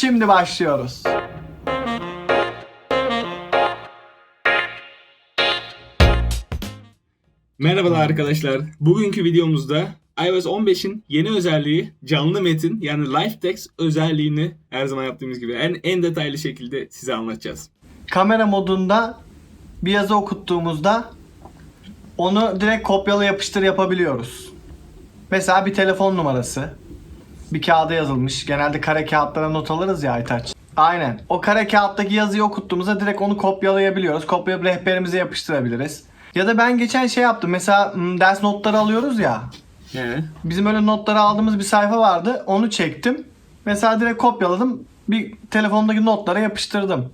Şimdi başlıyoruz. Merhabalar arkadaşlar. Bugünkü videomuzda iOS 15'in yeni özelliği canlı metin yani live text özelliğini her zaman yaptığımız gibi en, en detaylı şekilde size anlatacağız. Kamera modunda bir yazı okuttuğumuzda onu direkt kopyala yapıştır yapabiliyoruz. Mesela bir telefon numarası. Bir kağıda yazılmış. Genelde kare kağıtlara not alırız ya Aytaç. Aynen. O kare kağıttaki yazıyı okuttuğumuzda direkt onu kopyalayabiliyoruz. Kopyalayıp rehberimize yapıştırabiliriz. Ya da ben geçen şey yaptım. Mesela hmm, ders notları alıyoruz ya. He. Bizim öyle notları aldığımız bir sayfa vardı. Onu çektim. Mesela direkt kopyaladım. Bir telefondaki notlara yapıştırdım.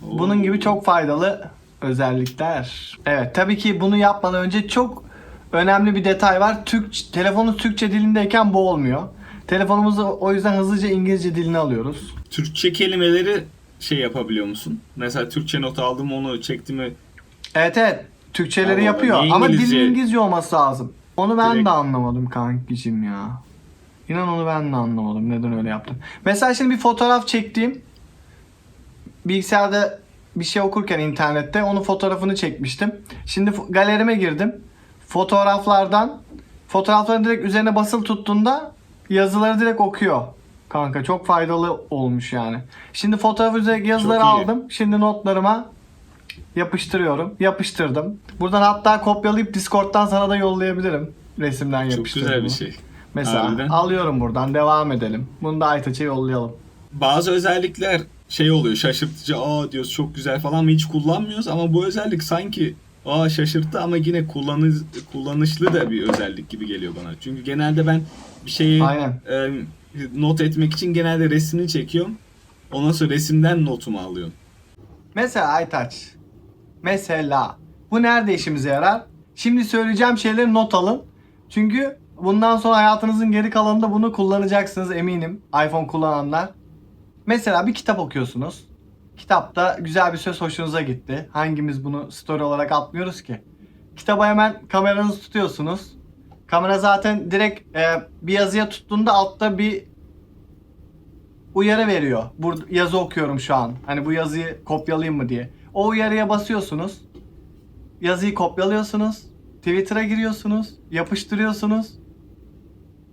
Bunun gibi çok faydalı özellikler. Evet tabii ki bunu yapmadan önce çok önemli bir detay var. Türk telefonun Türkçe dilindeyken bu olmuyor. Telefonumuzu o yüzden hızlıca İngilizce diline alıyoruz. Türkçe kelimeleri şey yapabiliyor musun? Mesela Türkçe not aldım onu çektim mi? Evet evet Türkçeleri Allah yapıyor Allah, ama dilin İngilizce olması lazım. Onu ben Direkt- de anlamadım kankicim ya. İnan onu ben de anlamadım neden öyle yaptım. Mesela şimdi bir fotoğraf çektiğim bilgisayarda bir şey okurken internette onun fotoğrafını çekmiştim. Şimdi galerime girdim. Fotoğraflardan fotoğrafların direkt üzerine basılı tuttuğunda yazıları direkt okuyor. Kanka çok faydalı olmuş yani. Şimdi fotoğraf üzerindeki yazıları aldım. Şimdi notlarıma yapıştırıyorum. Yapıştırdım. Buradan hatta kopyalayıp Discord'dan sana da yollayabilirim. Resimden Çok güzel bir şey. Mesela Harbiden. alıyorum buradan devam edelim. Bunu da Aytaç'a yollayalım. Bazı özellikler şey oluyor şaşırtıcı aa diyoruz çok güzel falan ama hiç kullanmıyoruz ama bu özellik sanki aa şaşırttı ama yine kullanış, kullanışlı da bir özellik gibi geliyor bana. Çünkü genelde ben bir şeyi Aynen. e, not etmek için genelde resmini çekiyorum. Ondan sonra resimden notumu alıyorum. Mesela Aytaç. Mesela. Bu nerede işimize yarar? Şimdi söyleyeceğim şeyleri not alın. Çünkü bundan sonra hayatınızın geri kalanında bunu kullanacaksınız eminim. iPhone kullananlar. Mesela bir kitap okuyorsunuz. Kitapta güzel bir söz hoşunuza gitti. Hangimiz bunu story olarak atmıyoruz ki? Kitaba hemen kameranızı tutuyorsunuz. Kamera zaten direkt e, bir yazıya tuttuğunda altta bir uyarı veriyor. Burada yazı okuyorum şu an. Hani bu yazıyı kopyalayayım mı diye. O uyarıya basıyorsunuz. Yazıyı kopyalıyorsunuz. Twitter'a giriyorsunuz. Yapıştırıyorsunuz.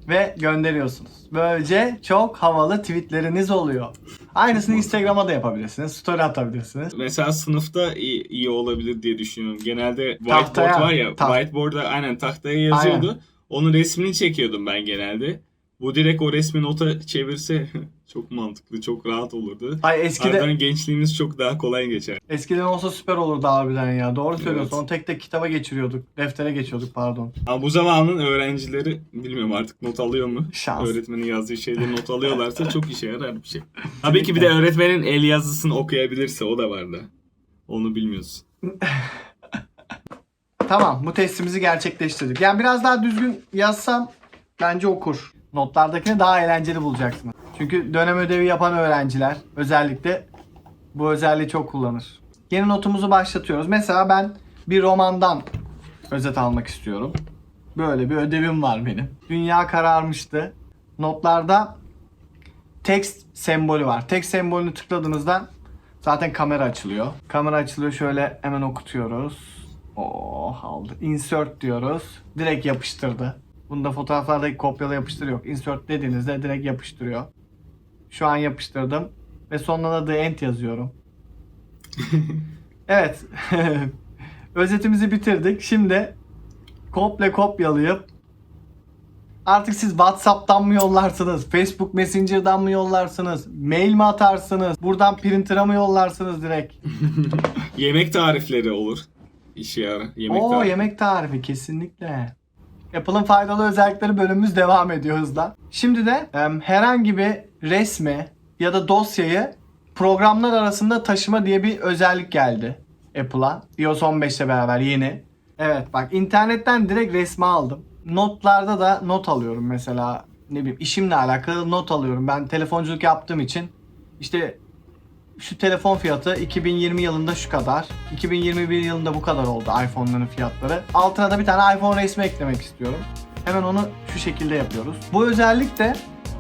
Ve gönderiyorsunuz. Böylece çok havalı tweetleriniz oluyor. Aynısını Instagram'a da yapabilirsiniz. Story atabilirsiniz. Mesela sınıfta iyi, iyi olabilir diye düşünüyorum. Genelde Tahtaya, whiteboard var ya, taht- whiteboard'a aynen tahtaya yazıyordu. Onun resmini çekiyordum ben genelde. Bu direkt o resmi nota çevirse çok mantıklı, çok rahat olurdu. Ay eskide Ardından gençliğimiz çok daha kolay geçer. eskiden olsa süper olurdu harbiden ya. Doğru söylüyorsun. Evet. Onu tek tek kitaba geçiriyorduk. Deftere geçiyorduk pardon. Ama bu zamanın öğrencileri bilmiyorum artık not alıyor mu? Şans. Öğretmenin yazdığı şeyleri not alıyorlarsa çok işe yarar bir şey. Tabii ki bir de öğretmenin el yazısını okuyabilirse o da var da. Onu bilmiyoruz. Tamam bu testimizi gerçekleştirdik. Yani biraz daha düzgün yazsam bence okur. Notlardakini daha eğlenceli bulacaksınız. Çünkü dönem ödevi yapan öğrenciler özellikle bu özelliği çok kullanır. Yeni notumuzu başlatıyoruz. Mesela ben bir romandan özet almak istiyorum. Böyle bir ödevim var benim. Dünya kararmıştı. Notlarda text sembolü var. Text sembolünü tıkladığınızda zaten kamera açılıyor. Kamera açılıyor şöyle hemen okutuyoruz. Oh aldı. Insert diyoruz. Direkt yapıştırdı. Bunda fotoğraflardaki kopyala yapıştır yok. Insert dediğinizde direkt yapıştırıyor. Şu an yapıştırdım. Ve sonuna da the end yazıyorum. evet. Özetimizi bitirdik. Şimdi komple kopyalayıp artık siz WhatsApp'tan mı yollarsınız? Facebook Messenger'dan mı yollarsınız? Mail mi atarsınız? Buradan printer'a mı yollarsınız direkt? Yemek tarifleri olur. İşe yarar. Yemek Oo tarifi. yemek tarifi kesinlikle. Apple'ın faydalı özellikleri bölümümüz devam ediyor hızla. Şimdi de em, herhangi bir resmi ya da dosyayı programlar arasında taşıma diye bir özellik geldi Apple'a. iOS 15 ile beraber yeni. Evet bak internetten direkt resmi aldım. Notlarda da not alıyorum mesela ne bileyim işimle alakalı not alıyorum. Ben telefonculuk yaptığım için işte şu telefon fiyatı 2020 yılında şu kadar. 2021 yılında bu kadar oldu iPhone'ların fiyatları. Altına da bir tane iPhone resmi eklemek istiyorum. Hemen onu şu şekilde yapıyoruz. Bu özellik de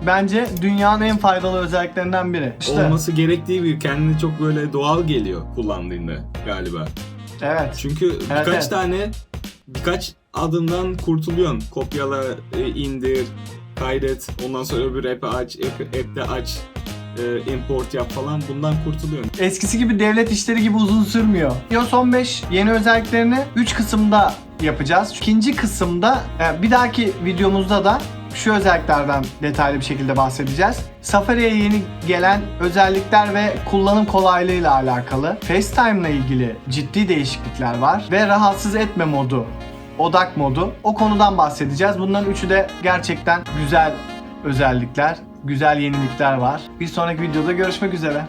bence dünyanın en faydalı özelliklerinden biri. İşte Olması gerektiği bir kendine çok böyle doğal geliyor kullandığında galiba. evet. Çünkü birkaç evet. tane birkaç adımdan kurtuluyorsun. Kopyala, indir, kaydet, ondan sonra öbür app'i aç, app, app'te aç, e, import yap falan bundan kurtuluyorsun. Eskisi gibi devlet işleri gibi uzun sürmüyor. iOS 15 yeni özelliklerini 3 kısımda yapacağız. İkinci kısımda e, bir dahaki videomuzda da şu özelliklerden detaylı bir şekilde bahsedeceğiz. Safari'ye yeni gelen özellikler ve kullanım kolaylığıyla alakalı. FaceTime ile ilgili ciddi değişiklikler var ve rahatsız etme modu, odak modu. O konudan bahsedeceğiz. Bunların üçü de gerçekten güzel özellikler, güzel yenilikler var. Bir sonraki videoda görüşmek üzere.